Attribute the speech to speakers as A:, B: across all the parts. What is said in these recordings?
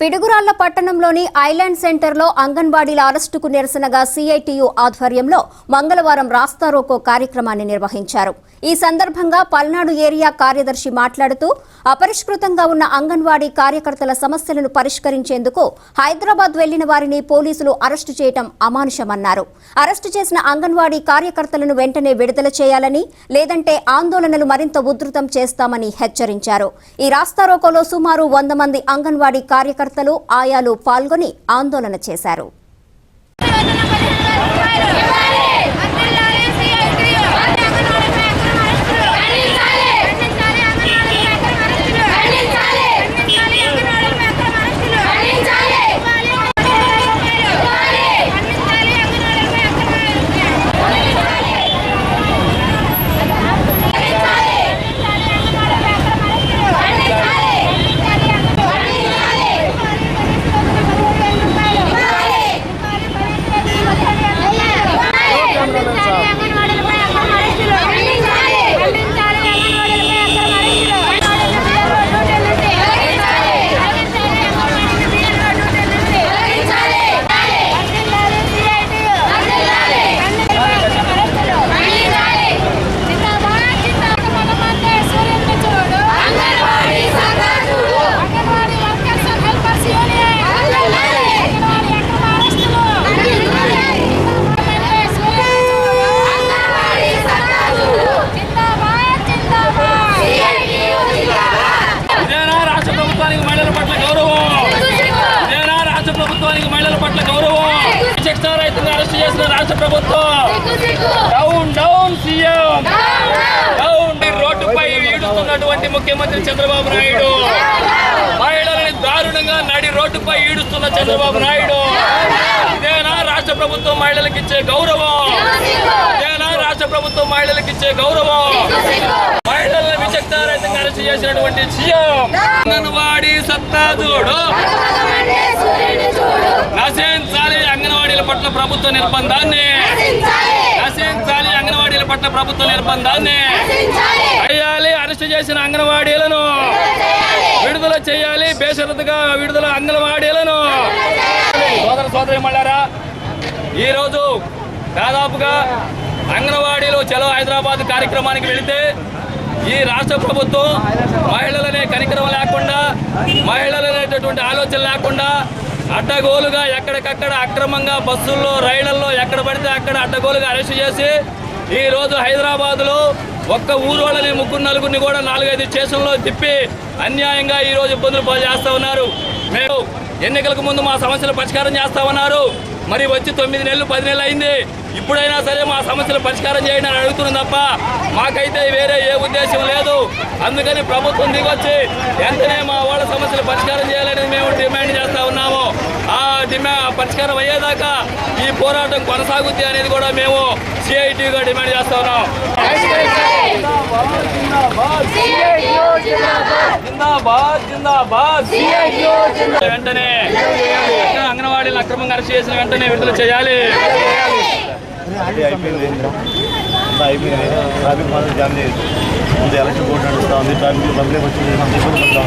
A: పిడుగురాళ్ళ పట్టణంలోని ఐలాండ్ సెంటర్లో అంగన్వాడీల అరెస్టుకు నిరసనగా సిఐటియు ఆధ్వర్యంలో మంగళవారం రాస్తారోకో కార్యక్రమాన్ని నిర్వహించారు. ఈ సందర్భంగా పల్నాడు ఏరియా కార్యదర్శి మాట్లాడుతూ అపరిష్కృతంగా ఉన్న అంగన్వాడీ కార్యకర్తల సమస్యలను పరిష్కరించేందుకు హైదరాబాద్ వెళ్ళిన వారిని పోలీసులు అరెస్టు చేయటం అమానుషమన్నారు. అరెస్టు చేసిన అంగన్వాడీ కార్యకర్తలను వెంటనే విడుదల చేయాలని లేదంటే ఆందోళనలు మరింత ఉధృతం చేస్తామని హెచ్చరించారు. ఈ రాస్తారోకోలో సుమారు వంద మంది అంగన్వాడీ కార్యకర్తలు ఆయాలు పాల్గొని ఆందోళన చేశారు.
B: పట్ల గౌరవం. రైతులను అరెస్ట్ చేసిన రాష్ట్ర ప్రభుత్వం. డౌన్ డౌన్ సీఎం డౌన్ రోడ్డుపై ఈడుస్తున్నటువంటి ముఖ్యమంత్రి చంద్రబాబు నాయుడు. మహిళలని దారుణంగా నడి రోడ్డుపై ఈడుస్తున్న చంద్రబాబు నాయుడు. ఇదేనా రాష్ట్ర ప్రభుత్వం మహిళలకు ఇచ్చే గౌరవం? ఇదేనా రాష్ట్ర ప్రభుత్వం మహిళలకు ఇచ్చే గౌరవం? మహిళలను విచక్షణారహితంగా అరెస్ట్ చేసినటువంటి సీఎం. అంగన్వాడీ సత్తా చూడు నశించాలి అంగన్వాడీల పట్ల ప్రభుత్వ నిర్బంధాన్ని. నశించాలి అంగన్వాడీల పట్ల ప్రభుత్వ నిర్బంధాన్ని. చేయాలి అరెస్ట్ చేసిన అంగన్వాడీలను. విడుదల చేయాలి బేషరతుగా విడుదల అంగన్వాడీలను. సోదర సోదరి మళ్ళారా ఈరోజు దాదాపుగా అంగన్వాడీలు చలో హైదరాబాద్ కార్యక్రమానికి వెళితే ఈ రాష్ట్ర ప్రభుత్వం మహిళలనే కనికరం లేకుండా మహిళలనేటటువంటి ఆలోచన లేకుండా అడ్డగోలుగా ఎక్కడికక్కడ అక్రమంగా బస్సుల్లో రైళ్ళలో ఎక్కడ పడితే అక్కడ అడ్డగోలుగా అరెస్ట్ చేసి ఈ రోజు హైదరాబాద్లో ఒక్క ఊరు వాళ్ళని ముగ్గురు నలుగురిని కూడా నాలుగైదు స్టేషన్లో తిప్పి అన్యాయంగా ఈరోజు ఇబ్బందులు పాలు చేస్తా ఉన్నారు. మేము ఎన్నికలకు ముందు మా సమస్యలు పరిష్కారం చేస్తామన్నారు మరి వచ్చి తొమ్మిది నెలలు పది నెలలు అయింది. ఇప్పుడైనా సరే మా సమస్యలు పరిష్కారం చేయండి అని అడుగుతున్నాం తప్ప మాకైతే వేరే ఏ ఉద్దేశం లేదు. అందుకని ప్రభుత్వం దిగొచ్చి వెంటనే మా వాళ్ళ సమస్యలు పరిష్కారం చేయాలని మేము డిమాండ్ చేస్తా ఉన్నాము. ఆ డిమాండ్ పరిష్కారం అయ్యేదాకా ఈ పోరాటం కొనసాగుద్ది అనేది కూడా మేము సిఐటిగా డిమాండ్ చేస్తా ఉన్నాం. వెంటనే అంగన్వాడీలు అక్రమంగా అరెస్ట్ చేసిన వెంటనే విడుదల చేయాలి.
C: అయిపోయింది ట్రాఫిక్ మాత్రం జామ్ చేయొచ్చు. ముందు ఎలక్షన్ బోర్డు నడుస్తూ ఉంది. ట్రాఫిక్ పబ్లిక్ వచ్చి మనం ఇబ్బంది ఉంటాం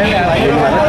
C: แล้วเนี่
D: ย